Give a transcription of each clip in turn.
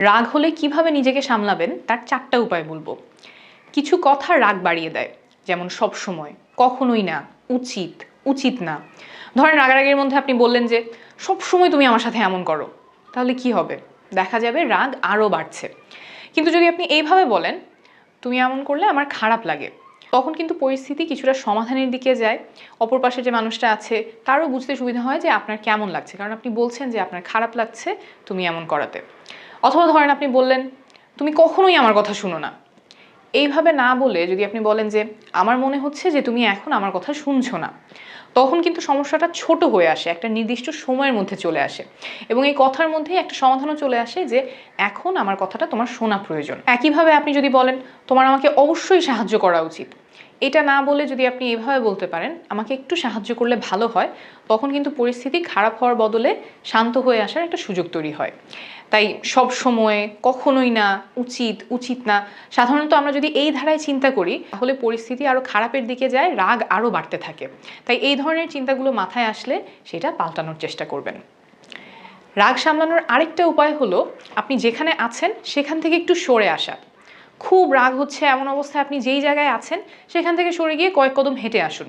রাগ হলে কীভাবে নিজেকে সামলাবেন, তার চারটা উপায় বলব। কিছু কথা রাগ বাড়িয়ে দেয়, যেমন সব সময়, কখনোই না, উচিত উচিত না। ধরেন রাগারাগের মধ্যে আপনি বললেন যে, সব সময় তুমি আমার সাথে এমন করো। তাহলে কি হবে? দেখা যাবে রাগ আরও বাড়ছে। কিন্তু যদি আপনি এইভাবে বলেন, তুমি এমন করলে আমার খারাপ লাগে। তখন কিন্তু পরিস্থিতি কিছুটা সমাধানের দিকে যায়। অপর পাশে যে মানুষটা আছে, তারও বুঝতে সুবিধা হয় যে আপনার কেমন লাগছে। কারণ আপনি বলছেন যে, আপনার খারাপ লাগছে, তুমি এমন করাতে। অথবা ধরেন আপনি বললেন, তুমি কখনোই আমার কথা শুনো না। এইভাবে না বলে যদি আপনি বলেন যে, আমার মনে হচ্ছে যে তুমি এখন আমার কথা শুনছো না, তখন কিন্তু সমস্যাটা ছোট হয়ে আসে, একটা নির্দিষ্ট সময়ের মধ্যে চলে আসে। এবং এই কথার মধ্যেই একটা সমাধানও চলে আসে যে, এখন আমার কথাটা তোমার শোনা প্রয়োজন। একইভাবে আপনি যদি বলেন, তোমার আমাকে অবশ্যই সাহায্য করা উচিত। এটা না বলে যদি আপনি এভাবে বলতে পারেন, আমাকে একটু সাহায্য করলে ভালো হয়, তখন কিন্তু পরিস্থিতি খারাপ হওয়ার বদলে শান্ত হয়ে আসার একটা সুযোগ তৈরি হয়। তাই সব সময় কখনোই না, উচিত উচিত না। সাধারণত আমরা যদি এই ধারায় চিন্তা করি, তাহলে পরিস্থিতি আরও খারাপের দিকে যায়, রাগ আরও বাড়তে থাকে। তাই এই ধরনের চিন্তাগুলো মাথায় আসলে সেটা পাল্টানোর চেষ্টা করবেন। রাগ সামলানোর আরেকটা উপায় হলো, আপনি যেখানে আছেন, সেখান থেকে একটু সরে আসা। খুব রাগ হচ্ছে এমন অবস্থায় আপনি যেই জায়গায় আছেন, সেখান থেকে সরে গিয়ে কয়েক কদম হেঁটে আসুন।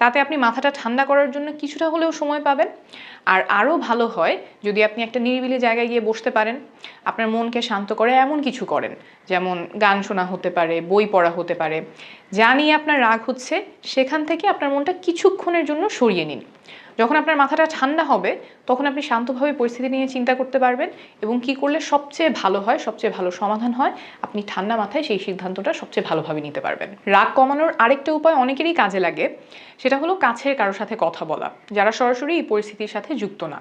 তাতে আপনি মাথাটা ঠান্ডা করার জন্য কিছুটা হলেও সময় পাবেন। আর আরও ভালো হয় যদি আপনি একটা নিরিবিলি জায়গায় গিয়ে বসতে পারেন। আপনার মনকে শান্ত করে এমন কিছু করেন, যেমন গান শোনা হতে পারে, বই পড়া হতে পারে। যা নিয়ে আপনার রাগ হচ্ছে, সেখান থেকে আপনার মনটা কিছুক্ষণের জন্য সরিয়ে নিন। যখন আপনার মাথাটা ঠান্ডা হবে, তখন আপনি শান্তভাবে পরিস্থিতি নিয়ে চিন্তা করতে পারবেন এবং কি করলে সবচেয়ে ভালো হয়, সবচেয়ে ভালো সমাধান হয়, আপনি ঠান্ডা মাথায় সেই সিদ্ধান্তটা সবচেয়ে ভালোভাবে নিতে পারবেন। রাগ কমানোর আরেকটা উপায় অনেকেরই কাজে লাগে, সেটা হলো কাছের কারোর সাথে কথা বলা। যারা সরাসরি এই পরিস্থিতির সাথে যুক্ত না।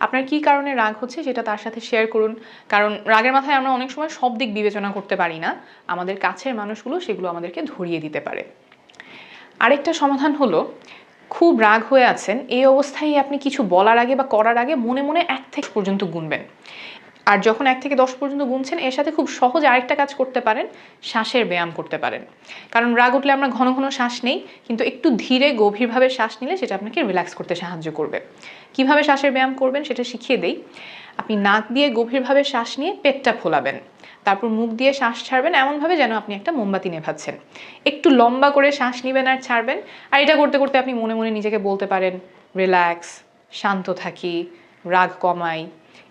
আপনার কি কারণে রাগ হচ্ছে সেটা তার সাথে শেয়ার করুন। কারণ রাগের মাথায় আমরা অনেক সময় সব দিক বিবেচনা করতে পারি না। আমাদের কাছের মানুষগুলো সেগুলো আমাদেরকে ধরিয়ে দিতে পারে। আরেকটা সমাধান হলো খুব রাগ হয়ে আছেন, এই অবস্থায় আপনি কিছু বলার আগে বা করার আগে মনে মনে এক থেকে পর্যন্ত গুনবেন। আর যখন এক থেকে দশ পর্যন্ত গুনছেন, এর সাথে খুব সহজ আরেকটা কাজ করতে পারেন, শ্বাসের ব্যায়াম করতে পারেন। কারণ রাগ উঠলে আমরা ঘন ঘন শ্বাস নেই, কিন্তু একটু ধীরে গভীরভাবে শ্বাস নিলে সেটা আপনাকে রিল্যাক্স করতে সাহায্য করবে। কীভাবে শ্বাসের ব্যায়াম করবেন সেটা শিখিয়ে দেই। আপনি নাক দিয়ে গভীরভাবে শ্বাস নিয়ে পেটটা ফোলাবেন। তারপর মুখ দিয়ে শ্বাস ছাড়বেন, এমনভাবে যেন আপনি একটা মোমবাতি নেভাচ্ছেন। একটু লম্বা করে শ্বাস নেবেন আর ছাড়বেন। আর এটা করতে করতে আপনি মনে মনে নিজেকে বলতে পারেন রিল্যাক্স শান্ত থাকি, রাগ কমাই।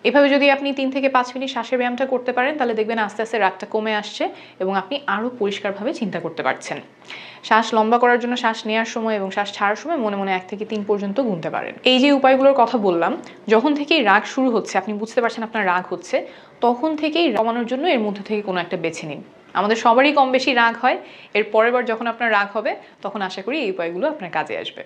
এভাবে যদি আপনি তিন থেকে পাঁচ মিনিট শ্বাসের ব্যায়ামটা করতে পারেন, তাহলে দেখবেন আস্তে আস্তে রাগটা কমে আসছে এবং আপনি আরও পরিষ্কারভাবে চিন্তা করতে পারছেন। শ্বাস লম্বা করার জন্য শ্বাস নেওয়ার সময় এবং শ্বাস ছাড়ার সময় মনে মনে এক থেকে তিন পর্যন্ত গুনতে পারেন। এই যে উপায়গুলোর কথা বললাম, যখন থেকেই রাগ শুরু হচ্ছে, আপনি বুঝতে পারছেন আপনার রাগ হচ্ছে, তখন থেকেই কমানোর জন্য এর মধ্যে থেকে কোনো একটা বেছে নিন। আমাদের সবারই কম বেশি রাগ হয়, এর পরের বার যখন আপনার রাগ হবে, তখন আশা করি এই উপায়গুলো আপনার কাজে আসবে।